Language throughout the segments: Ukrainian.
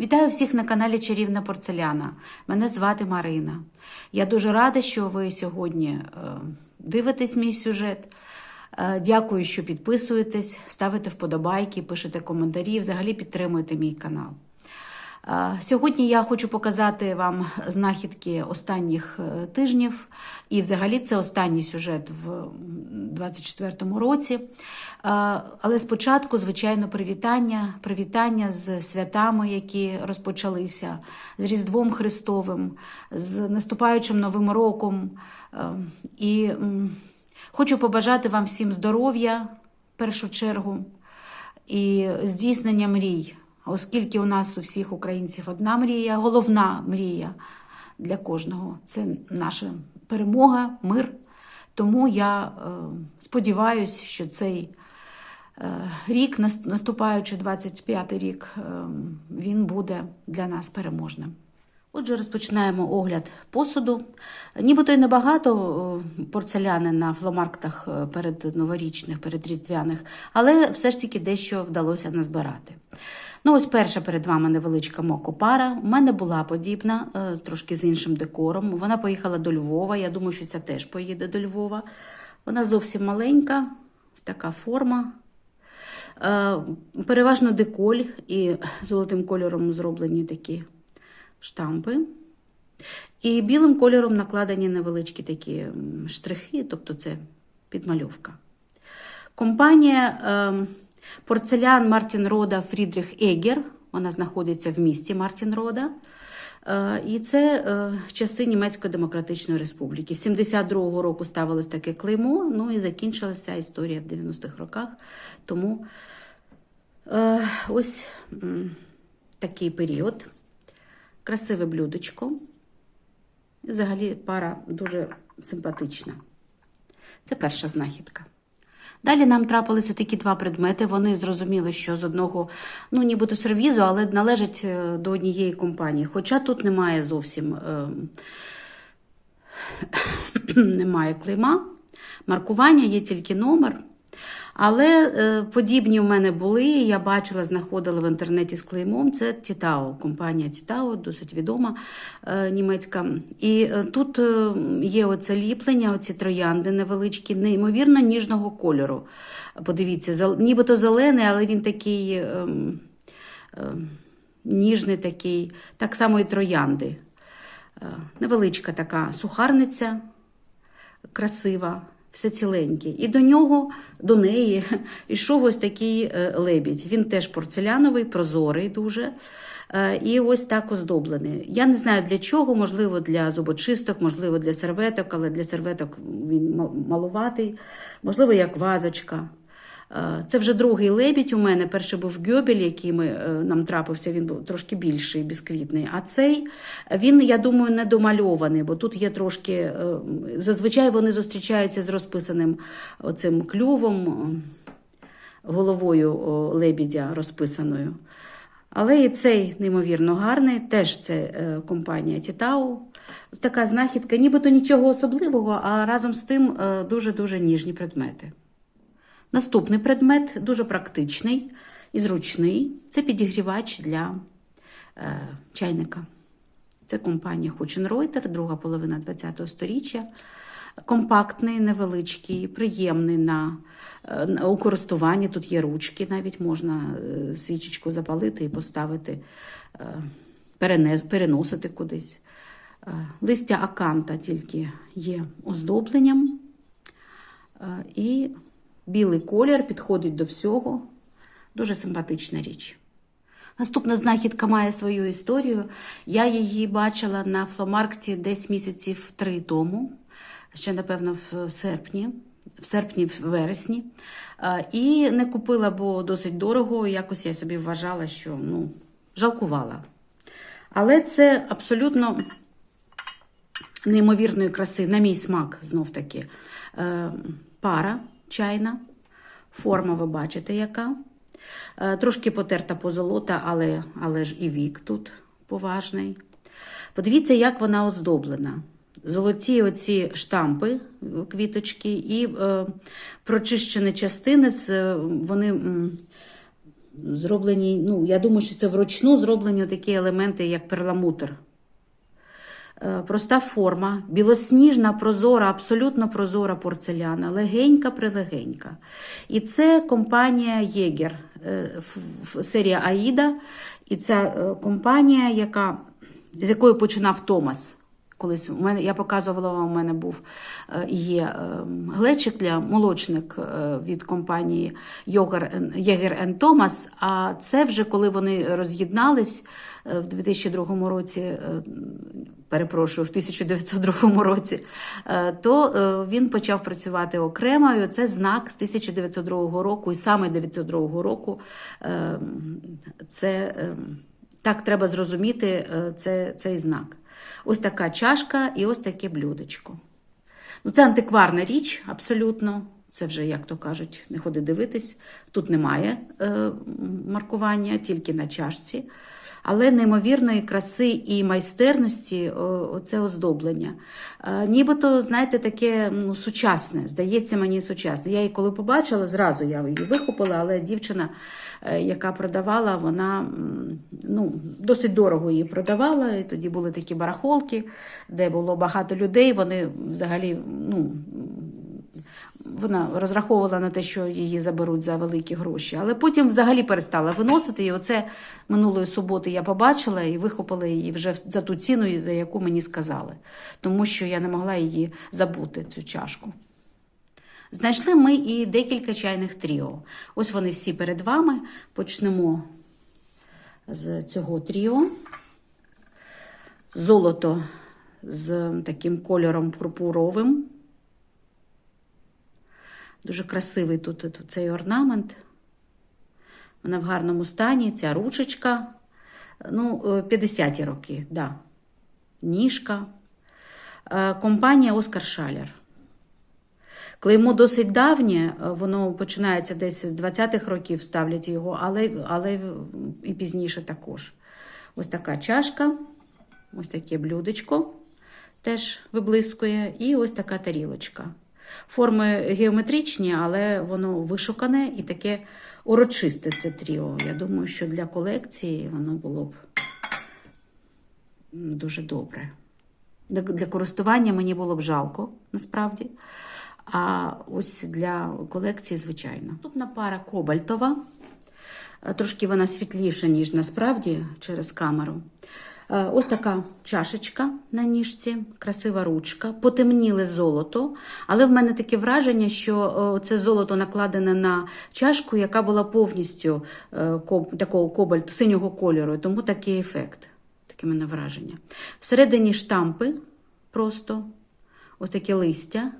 Вітаю всіх на каналі Чарівна Порцеляна. Мене звати Марина. Я дуже рада, що ви сьогодні е, дивитесь мій сюжет. Е, Дякую, що підписуєтесь, ставите вподобайки, пишете коментарі, взагалі підтримуєте мій канал. Сьогодні я хочу показати вам знахідки останніх е, тижнів, і взагалі це останній сюжет в 2024 році. Але спочатку, звичайно, привітання, привітання з святами, які розпочалися, з Різдвом Христовим, з наступаючим Новим роком. Е, І хочу побажати вам всім здоров'я в першу чергу і здійснення мрій. Оскільки у нас у всіх українців одна мрія, головна мрія для кожного це наша перемога, мир. Тому я е, сподіваюся, що цей е, рік, наступаючи 25-й рік, е, він буде для нас переможним. Отже, розпочинаємо огляд посуду. Нібито й небагато порцеляни на фломарктах перед новорічних, перед різдвяних, але все ж таки дещо вдалося назбирати. Ну, ось перша перед вами невеличка мокопара. У мене була подібна, е, трошки з іншим декором. Вона поїхала до Львова. Я думаю, що ця теж поїде до Львова. Вона зовсім маленька, така форма. Е, Переважно деколь і золотим кольором зроблені такі штампи. І білим кольором накладені невеличкі такі штрихи, тобто це підмальовка. Компанія е, порцелян Мартін Рода Фрідріх Егер. Вона знаходиться в місті Мартін Рода. Е, І це е, часи Німецької Демократичної Республіки. З 72-го року ставилось таке клеймо, ну і закінчилася історія в 90-х роках. Тому е, ось такий період. Красиве блюдечко. І Взагалі пара дуже симпатична. Це перша знахідка. Далі нам трапились отакі два предмети. Вони зрозуміли, що з одного, ну нібито сервізу, але належать е, до однієї компанії. Хоча тут немає зовсім е, немає клейма, маркування, є тільки номер. Але е, подібні в мене були, я бачила, знаходила в інтернеті з клеймом. Це Тітао, компанія Тітао, досить відома е, німецька. І е, тут є оце ліплення, оці троянди невеличкі, неймовірно ніжного кольору. Подивіться, нібито зелений, але він такий е, е, ніжний, такий, так само і троянди. Невеличка така сухарниця красива, все ціленьке. І до нього, до неї, йшов ось такий е, лебідь. Він теж порцеляновий, прозорий дуже. е, І ось так оздоблений. Я не знаю для чого, можливо, для зубочисток, можливо, для серветок, але для серветок він малуватий, можливо, як вазочка. Е, Це вже другий лебідь у мене. Перший був гьобель, який ми, е, нам трапився, він був трошки більший, бісквітний. А цей, він, я думаю, не домальований, бо тут є трошки. е, Зазвичай вони зустрічаються з розписаним оцим клювом, головою лебідя розписаною. Але і цей, неймовірно, гарний, теж це компанія Тітау. Така знахідка, нібито нічого особливого, а разом з тим дуже-дуже ніжні предмети. Наступний предмет дуже практичний і зручний. Це підігрівач для е, чайника. Це компанія Хученройтер, друга половина ХХ століття. Компактний, невеличкий, приємний на, е, на- у користуванні. Тут є ручки, навіть можна е, свічечку запалити і поставити, е, перенес, переносити кудись. Е, Листя аканта тільки є оздобленням. Е, І білий колір підходить до всього. Дуже симпатична річ. Наступна знахідка має свою історію. Я її бачила на фломаркті десь місяців три тому, ще, напевно, в серпні, в серпні, в вересні. Е, І не купила, бо досить дорого. Якось я собі вважала, що ну, жалкувала. Але це абсолютно неймовірної краси, на мій смак, знов таки. Е, пара чайна, форма, ви бачите, яка. Е, трошки потерта позолота, але, але ж і вік тут поважний. Подивіться, як вона оздоблена. Золоті оці штампи, квіточки, і е, прочищені частини, е, вони зроблені, ну, я думаю, що це вручну зроблені такі елементи, як перламутр. Е, Проста форма, білосніжна, прозора, абсолютно прозора порцеляна, легенька прилегенька. І це компанія Єгер, серія Аїда. І ця е, компанія, яка, з якої починав Томас. Колись у мене я показувала вам, у мене був е, є глечик для молочник від компанії Єгер Томас. А це вже коли вони роз'єднались в 2002 році. Перепрошую, в 1902 році, е, то е, він почав працювати окремо. І це знак з 1902 року, і саме 1902 року е, це так треба зрозуміти це, цей знак. Ось така чашка і ось таке блюдечко. Ну, це антикварна річ, абсолютно. Це вже, як то кажуть, не ходи дивитись. Тут немає е, маркування, тільки на чашці. Але неймовірної краси і майстерності це оздоблення. Е, нібито, знаєте, таке ну, сучасне, здається мені сучасне. Я її коли побачила, зразу я її вихопила, але дівчина, е, яка продавала, вона ну, досить дорого її продавала. І тоді були такі барахолки, де було багато людей. Вони взагалі, ну, вона розраховувала на те, що її заберуть за великі гроші, але потім взагалі перестала виносити. І оце минулої суботи я побачила і вихопила її вже за ту ціну, за яку мені сказали, тому що я не могла її забути, цю чашку. Знайшли ми і декілька чайних тріо. Ось вони всі перед вами. Почнемо з цього тріо. Золото з таким кольором пурпуровим. Дуже красивий тут, цей орнамент. Вона в гарному стані, ця ручечка. Ну, 50-ті роки, да. Ніжка. Е, Компанія Оскар Шалер. Клеймо досить давнє, е, воно починається десь з 20-х років, ставлять його, але, але і пізніше також. Ось така чашка, ось таке блюдечко теж виблискує, і ось така тарілочка. Форми геометричні, але воно вишукане і таке урочисте це тріо. Я думаю, що для колекції воно було б дуже добре. Для, користування мені було б жалко, насправді. А ось для колекції, звичайно. Наступна пара кобальтова. Трошки вона світліша, ніж насправді через камеру. Е, Ось така чашечка на ніжці, красива ручка, потемніле золото. Але в мене таке враження, що це золото накладене на чашку, яка була повністю е, такого кобальту, синього кольору. Тому такий ефект. Таке мене враження. Всередині штампи просто ось таке листя.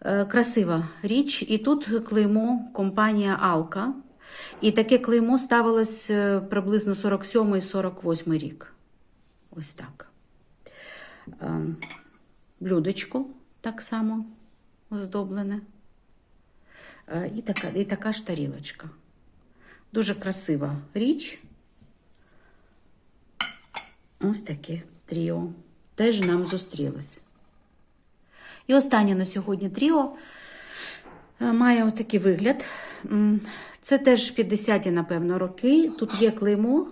Е, Красива річ. І тут клеймо компанія Алка. І таке клеймо ставилось е, приблизно 47-48 рік. Ось так. Е, Блюдечко так само оздоблене. Е, І така, і така ж тарілочка. Дуже красива річ. Ось таке тріо. Теж нам зустрілось. І останнє на сьогодні тріо е, має ось такий вигляд. Це теж 50-ті, напевно, роки. Тут є клеймо.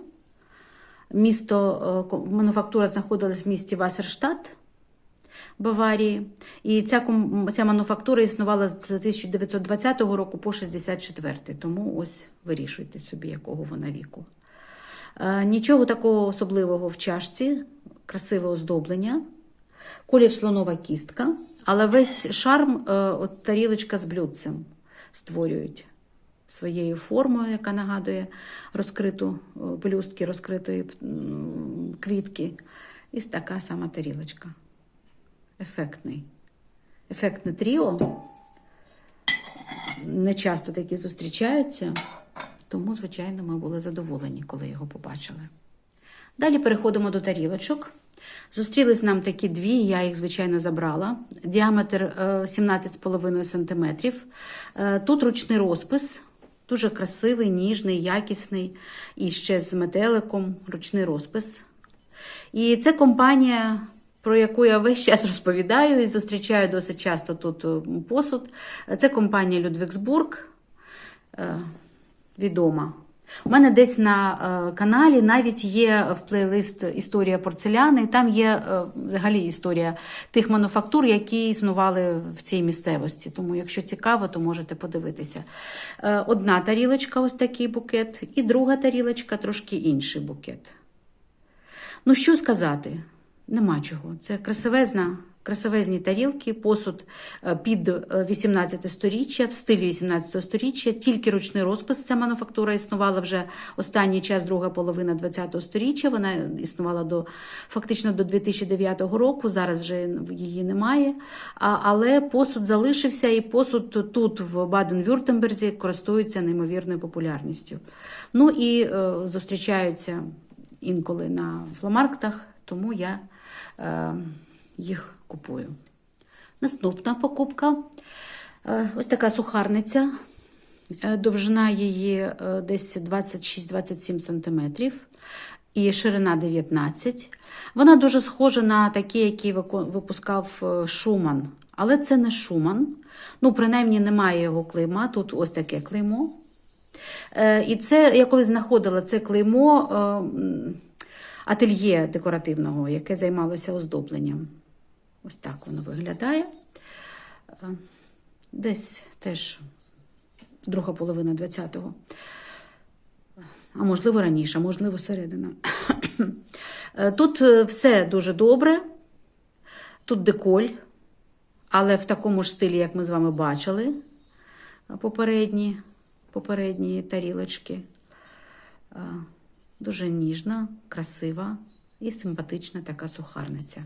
Місто, е, мануфактура знаходилась в місті Вассерштадт, Баварії. І ця, ця мануфактура існувала з 1920 року по 64 Тому ось вирішуйте собі, якого вона віку. Е, Нічого такого особливого в чашці, красиве оздоблення, колір слонова кістка, але весь шарм е, от тарілочка з блюдцем створюють своєю формою, яка нагадує розкриту е, пелюстки розкритої квітки. І така сама тарілочка. Ефектний. Ефектне тріо. Не часто такі зустрічаються, тому, звичайно, ми були задоволені, коли його побачили. Далі переходимо до тарілочок. Зустрілись нам такі дві, я їх, звичайно, забрала. Діаметр е, 17,5 см. Е, Тут ручний розпис, дуже красивий, ніжний, якісний, і ще з метеликом, ручний розпис. І це компанія, про яку я весь час розповідаю і зустрічаю досить часто тут е, посуд. Це компанія Людвігсбург. Е, відома. У мене десь на е, каналі навіть є в плейлист Історія порцеляни, і там є е, взагалі історія тих мануфактур, які існували в цій місцевості. Тому, якщо цікаво, то можете подивитися. Е, одна тарілочка, ось такий букет, і друга тарілочка трошки інший букет. Ну, що сказати? Нема чого. Це красивезна, красивезні тарілки, посуд е, під е, 18 сторіччя, в стилі 18 сторіччя, тільки ручний розпис. Ця мануфактура існувала вже останній час, друга половина 20 сторіччя. Вона існувала до фактично до 2009 року. Зараз вже її немає. А, але посуд залишився, і посуд тут, в Баден-Вюртемберзі, користується неймовірною популярністю. Ну і е, зустрічаються інколи на фломарктах, тому я е, їх купую. Наступна покупка. Е, ось така сухарниця. Е, Довжина її е, десь 26-27 см і ширина 19 Вона дуже схожа на такі, які випускав е, Шуман. Але це не Шуман. Ну, принаймні, немає його клейма. Тут ось таке клеймо. Е, І це я коли знаходила це клеймо е, ательє декоративного, яке займалося оздобленням. Ось так воно виглядає. Е, Десь теж друга половина 20-го. А можливо раніше, можливо середина. Е, Тут е, все дуже добре. Тут деколь, але в такому ж стилі, як ми з вами бачили попередні, попередні тарілочки. Дуже ніжна, красива і симпатична така сухарниця.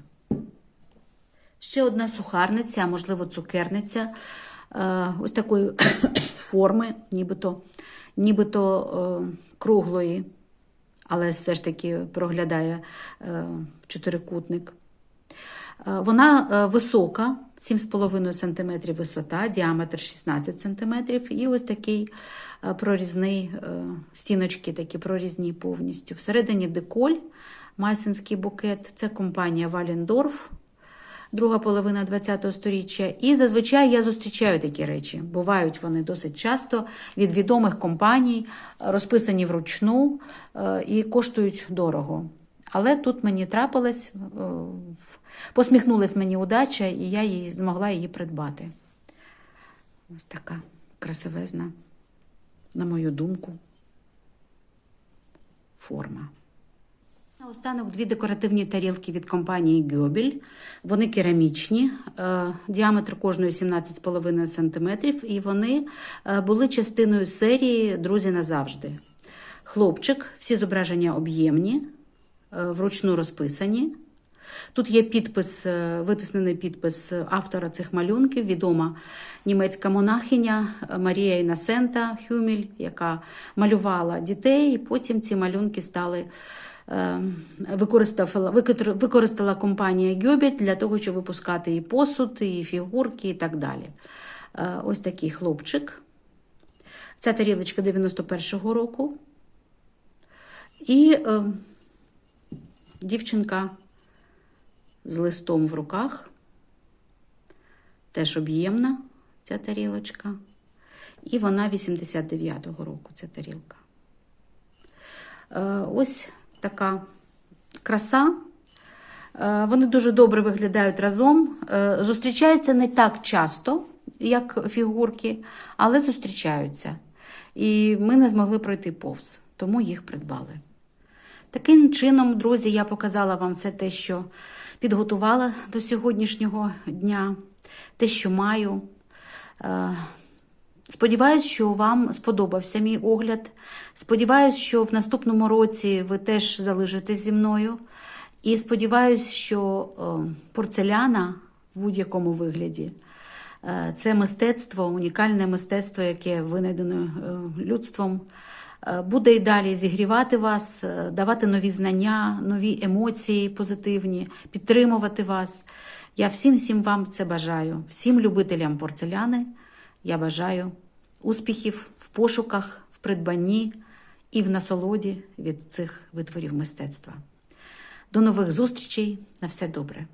Ще одна сухарниця, можливо цукерниця, е, ось такої форми, нібито, нібито е, круглої, але все ж таки проглядає е, чотирикутник. Вона висока, 7,5 см висота, діаметр 16 см, і ось такий прорізний стіночки, такі прорізні повністю. Всередині деколь, майсинський букет. Це компанія Валендорф, друга половина ХХ століття. І зазвичай я зустрічаю такі речі. Бувають вони досить часто від відомих компаній, розписані вручну е, і коштують дорого. Але тут мені трапилось, е, посміхнулась мені удача, і я її змогла її придбати. Ось така красивезна, на мою думку, форма. Наостанок дві декоративні тарілки від компанії Гьобель. Вони керамічні, е, діаметр кожної 17,5 см, і вони е, були частиною серії Друзі назавжди. Хлопчик, всі зображення об'ємні, е, вручну розписані. Тут є підпис, витиснений підпис автора цих малюнків, відома німецька монахиня Марія Інасента Хюміль, яка малювала дітей, і потім ці малюнки стали. Е, Використала, використала компанія Гьобель для того, щоб випускати і посуд, і фігурки, і так далі. Е, Ось такий хлопчик. Ця тарілочка 91-го року. І е, дівчинка з листом в руках. Теж об'ємна ця тарілочка. І вона 89-го року, ця тарілка. Е, Ось така краса. Е, Вони дуже добре виглядають разом. Е, Зустрічаються не так часто, як фігурки, але зустрічаються. І ми не змогли пройти повз, тому їх придбали. Таким чином, друзі, я показала вам все те, що підготувала до сьогоднішнього дня, те, що маю. Сподіваюсь, що вам сподобався мій огляд. Сподіваюсь, що в наступному році ви теж залишитесь зі мною. І сподіваюсь, що е, порцеляна в будь-якому вигляді е, це мистецтво, унікальне мистецтво, яке винайдено е, людством, буде і далі зігрівати вас, давати нові знання, нові емоції позитивні, підтримувати вас. Я всім всім вам це бажаю, всім любителям порцеляни. Я бажаю успіхів в пошуках, в придбанні і в насолоді від цих витворів мистецтва. До нових зустрічей. На все добре.